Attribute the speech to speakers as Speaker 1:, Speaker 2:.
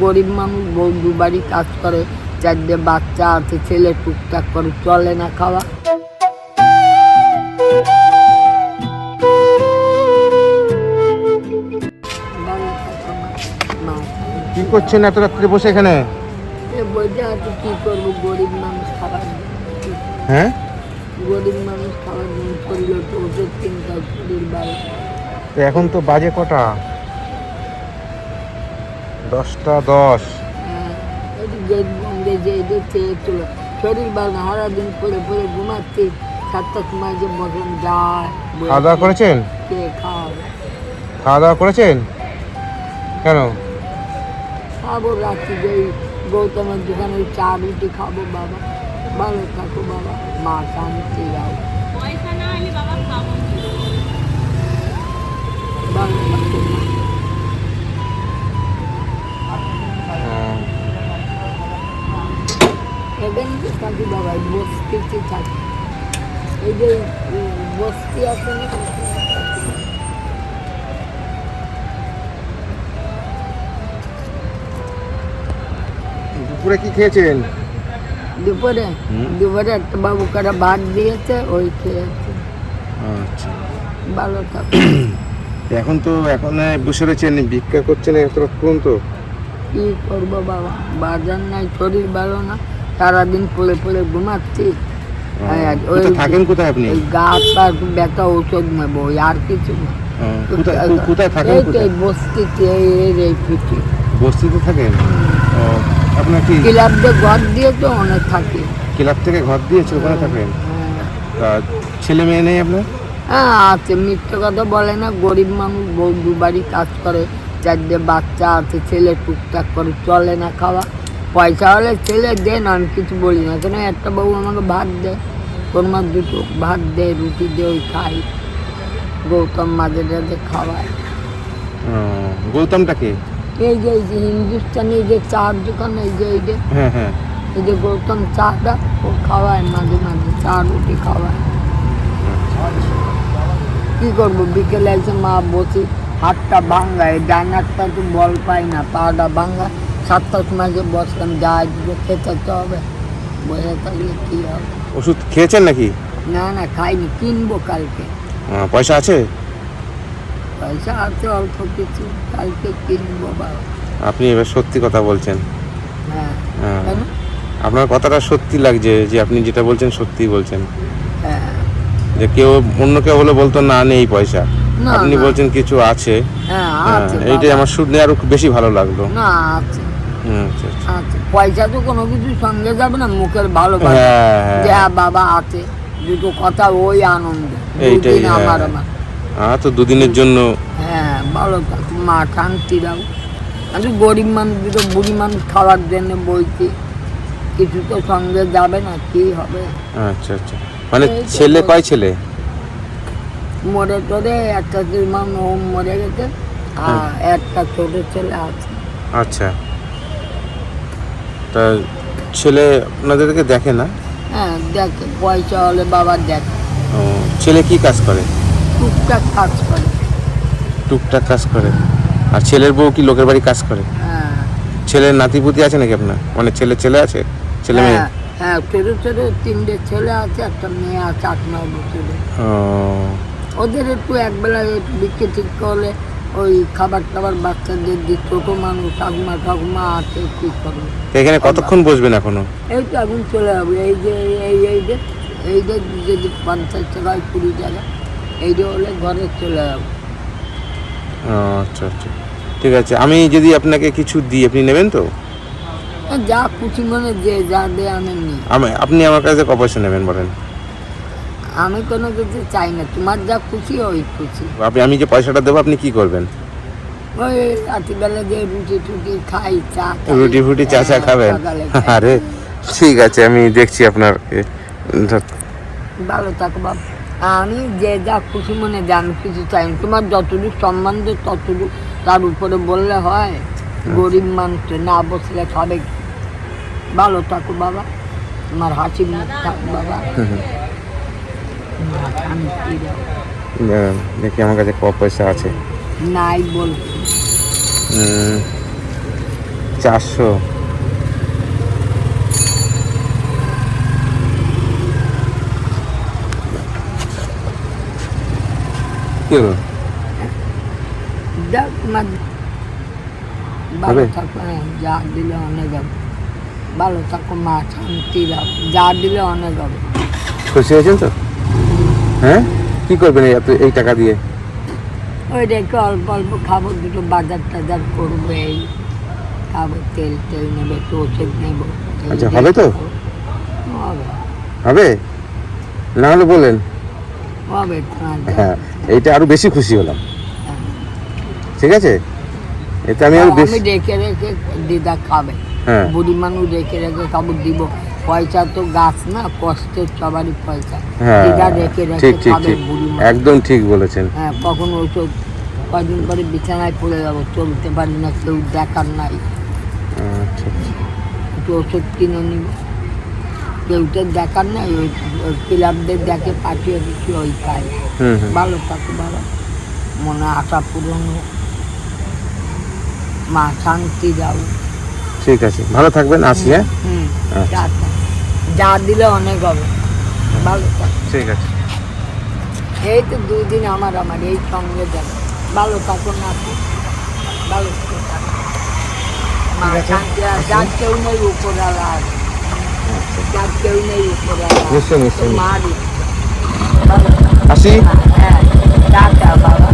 Speaker 1: গরিব মানুষ বউ দুবারই কাজ করে চারটে বাচ্চা আছে ছেলে টুকটাক করে চলে না খাওয়া।
Speaker 2: কি করছেন এত রাত্রে বসে এখানে?
Speaker 1: আছে কি করব? গরিব মানুষ খাবার
Speaker 2: হ্যাঁ?
Speaker 1: গরিব মানুষ খাবার জন্য করলে তো ওষুধ কিনতে শরীর ভালো।
Speaker 2: তো এখন তো বাজে কটা? দশটা দশ।
Speaker 1: হ্যাঁ, শরীর ভালো সারাদিন পরে পরে ঘুমাচ্ছি সাতটার সময় যে বসন যায়
Speaker 2: খাওয়া দাওয়া করেছেন? খাওয়া দাওয়া। করেছেন? কেন?
Speaker 1: খাব রাত্রি যে গৌতমের দোকানে চা রুটি খাব বাবা। ভালো থাকো বাবা। মা শান্তি যাও। থাকি এই যে বস্তি আছে না
Speaker 2: দুপুরে কি খেয়েছেন?
Speaker 1: দুপুরে দুপুরে একটা বাবু কারা ভাত দিয়েছে ওই খেয়েছে।
Speaker 2: আচ্ছা।
Speaker 1: ভালো থাকো।
Speaker 2: এখন তো এখন বসে রয়েছেন ভিক্ষা করছেন এত রাত পর্যন্ত।
Speaker 1: কি করব বাবা? বাজার নাই শরীর ভালো না সারাদিন পড়ে পড়ে ঘুমাচ্ছি। ওই-
Speaker 2: থাকেন কোথায় আপনি?
Speaker 1: গাছ পাক ব্যথা ঔষধ নেব আর কিছু না।
Speaker 2: কোথায় থাকেন
Speaker 1: এই বস্তিতে এই পিঠে
Speaker 2: বস্তিতে থাকেন? আপনার কি?
Speaker 1: ক্লাব দিয়ে ঘর দিয়ে তো অনেক থাকি।
Speaker 2: ক্লাব থেকে ঘর দিয়েছে ওখানে থাকেন?
Speaker 1: হ্যাঁ।
Speaker 2: তা ছেলে মেয়ে নেই আপনার?
Speaker 1: হ্যাঁ আছে মিথ্যে কথা বলে না গরিব মানুষ বউ দুবারই কাজ করে চারটে বাচ্চা আছে ছেলে টুকটাক করে চলে না খাওয়া। পয়সা হলে ছেলে দেন আমি কিছু বলি না কেন একটা বউ আমাকে ভাত দেয় কোন মাস দুটো ভাত দেয় রুটি দিয়ে ওই খাই গৌতম মাঝে মাঝে খাওয়ায়
Speaker 2: ও, গৌতমটাকে
Speaker 1: এই যে এই যে হিন্দুস্তানি এই যে চার দোকান এই যে এই যে
Speaker 2: হ্যাঁ হ্যাঁ
Speaker 1: এই যে গৌতম চাটা ও খাওয়ায় মাঝে মাঝে চা রুটি খাওয়ায় কি করব বিকেলে এসে মা বসি হাতটা ভাঙ্গা এই ডান হাতটা তো বল পাই না পাটা ভাঙ্গা সাতটার সময় যে বসলাম যা খেতে তো হবে। বসে থাকলে কি হবে?
Speaker 2: ওষুধ খেয়েছেন নাকি?
Speaker 1: না না খাইনি কিনবো কালকে।
Speaker 2: পয়সা আছে?
Speaker 1: পয়সা আছে অল্প কিছু কালকে কিনবো বাবা
Speaker 2: আপনি এবার সত্যি কথা বলছেন।
Speaker 1: হ্যাঁ।
Speaker 2: হ্যাঁ।
Speaker 1: কেন?
Speaker 2: আপনার কথাটা সত্যি লাগছে যে আপনি যেটা বলছেন সত্যি বলছেন।
Speaker 1: হ্যাঁ।
Speaker 2: যে কেউ অন্য কেউ হলে বলতো না নেই পয়সা।
Speaker 1: না,
Speaker 2: আপনি
Speaker 1: না।
Speaker 2: বলছেন কিছু আছে।
Speaker 1: হ্যাঁ
Speaker 2: হ্যাঁ,
Speaker 1: আছে
Speaker 2: এইটাই
Speaker 1: বাবা।
Speaker 2: আমার শুনলে আরও বেশি ভালো লাগল।
Speaker 1: না আছে।
Speaker 2: আচ্ছা, আচ্ছা।
Speaker 1: আচ্ছা পয়সা তো কোনো কিছু সঙ্গে যাবে না মুখের ভালো
Speaker 2: হ্যাঁ
Speaker 1: যে
Speaker 2: হ্যাঁ।
Speaker 1: হ্যাঁ, বাবা আছে দুটো কথা ওই আনন্দ।
Speaker 2: এইটাই,
Speaker 1: আমার
Speaker 2: হ্যাঁ।
Speaker 1: আমার
Speaker 2: হ্যাঁ তো দুদিনের জন্য
Speaker 1: হ্যাঁ ভালো থাকো মা শান্তি দাও। আমি গরিব মানুষ দুটো বুড়ি মানুষ খাওয়ার জন্য বলছি কিছু তো সঙ্গে যাবে না কি হবে?
Speaker 2: আচ্ছা আচ্ছা। মানে ছেলে কয় ছেলে?
Speaker 1: মরে টরে একটা মান মরে গেছে। আর একটা ছোট ছেলে আছে।
Speaker 2: আচ্ছা। তা ছেলে আপনাদেরকে দেখে না?
Speaker 1: হ্যাঁ দেখে। পয়সা হলে বাবা দেখে।
Speaker 2: ও, ছেলে কি কাজ করে?
Speaker 1: টুকটাক কাজ করে।
Speaker 2: টুকটাক কাজ করে। আর ছেলের বউ কি লোকের বাড়ি কাজ করে?
Speaker 1: হ্যাঁ।
Speaker 2: ছেলের নাতিপুতি আছে নাকি আপনার? মানে ছেলে ছেলে আছে? ছেলে মেয়ে?
Speaker 1: হ্যাঁ হ্যাঁ ছোট ছোট তিনটে ছেলে আছে একটা মেয়ে আছে আট নয় বছরের।
Speaker 2: ও,
Speaker 1: ওদের একটু একবেলা বিকে ঠিক করলে ওই খাবার টাবার বাচ্চাদের দিয়ে ছোটো মানুষ ঠাকুমা ঠাকুমা আছে কী করবে?
Speaker 2: এখানে কতক্ষণ বসবেন এখনও?
Speaker 1: এই তো এখন চলে যাবে এই যে এই এই যে এই যে যদি পঞ্চাশ টাকায় কুড়ি টাকা এই যে হলে ঘরে চলে যাব।
Speaker 2: আচ্ছা আচ্ছা। ঠিক আছে আমি যদি আপনাকে কিছু দিই আপনি নেবেন তো?
Speaker 1: যা খুশি মনে যে যা দেয় আমি নিই
Speaker 2: আমি আপনি আমার কাছে ক পয়সা নেবেন বলেন।
Speaker 1: আমি কোনো কিছু চাই না। তোমার যা খুশি ওই খুশি।
Speaker 2: আপনি আমি যে পয়সাটা দেবো আপনি কি করবেন?
Speaker 1: ওই রাত্রিবেলা যে রুটি টুটি খাই চা
Speaker 2: রুটি ফুটি চা চা খাবেন? আরে ঠিক আছে আমি দেখছি আপনার
Speaker 1: ভালো থাকো বাবা আমি যে যা খুশি মনে যে আমি কিছু চাই না। তোমার যতটুকু সম্মান দেয় ততটুকু তার উপরে বললে হয় গরিব মানুষ না বসলে খাবে ভালো থাকো বাবা। তোমার হাসি মুখ থাক বাবা।
Speaker 2: দেখি আমার কাছে ক পয়সা আছে?
Speaker 1: নাই
Speaker 2: উম, চারশো।
Speaker 1: ভালো থাকো যা দিলে অনেক হবে। ভালো থাকো মা শান্তি যা দিলে অনেক হবে।
Speaker 2: খুশি হয়েছেন তো? হ্যাঁ? কি করবেন এই এত- এই টাকা দিয়ে?
Speaker 1: ওই রেখে অল্প অল্প খাব দুটো বাজার টাজার করব এই। খাব তেল তেল নেবে একটু ওষুধ নেব।
Speaker 2: আচ্ছা, হবে তো?
Speaker 1: হবে।
Speaker 2: হবে? না হলে বলেন।
Speaker 1: হবে
Speaker 2: হ্যাঁ এইটা আরও বেশি খুশি হলাম। ঠিক আছে? এতে আমি
Speaker 1: আরও
Speaker 2: বেশি
Speaker 1: রেখে রেখে দিদা খাবে।
Speaker 2: হ্যাঁ।
Speaker 1: বুড়ি মানুষ রেখে রেখে খাব দিব। পয়সা তো গাছ না কষ্টের সবারই পয়সা।
Speaker 2: হ্যাঁ
Speaker 1: দিদা রেখে রেখে
Speaker 2: ঠিক ঠিক একদম ঠিক বলেছেন।
Speaker 1: হ্যাঁ কখন ওষুধ কদিন পরে বিছানায় পড়ে যাব চলতে পারি না কেউ দেখার নাই।
Speaker 2: আচ্ছা আচ্ছা।
Speaker 1: একটু ওষুধ কিনে নিব। কেউ তো দেখার নাই ওই ক্লাবদের দেখে পাঠিয়ে দিচ্ছি ওই
Speaker 2: হুম
Speaker 1: ভালো থাকে ভালো মনে আশা পূরণ মা শান্তি দাও
Speaker 2: ঠিক আছে। ভালো থাকবেন আসি হ্যাঁ? আচ্ছা।
Speaker 1: যা দিলে অনেক হবে। ভালো থাক।
Speaker 2: ঠিক আছে।
Speaker 1: এই তো দুই দিন আমার আমার এই সঙ্গে যাবে ভালো থাকো না ভালো
Speaker 2: আছে,
Speaker 1: শান্তি যার কেউ নেই উপরালা আছে যার কেউ নেই উপরালা
Speaker 2: নিশ্চয়ই, নিশ্চয়ই।
Speaker 1: তো মারই। ভালো থাকো।
Speaker 2: আসি।
Speaker 1: হ্যাঁ টাটা বাবা।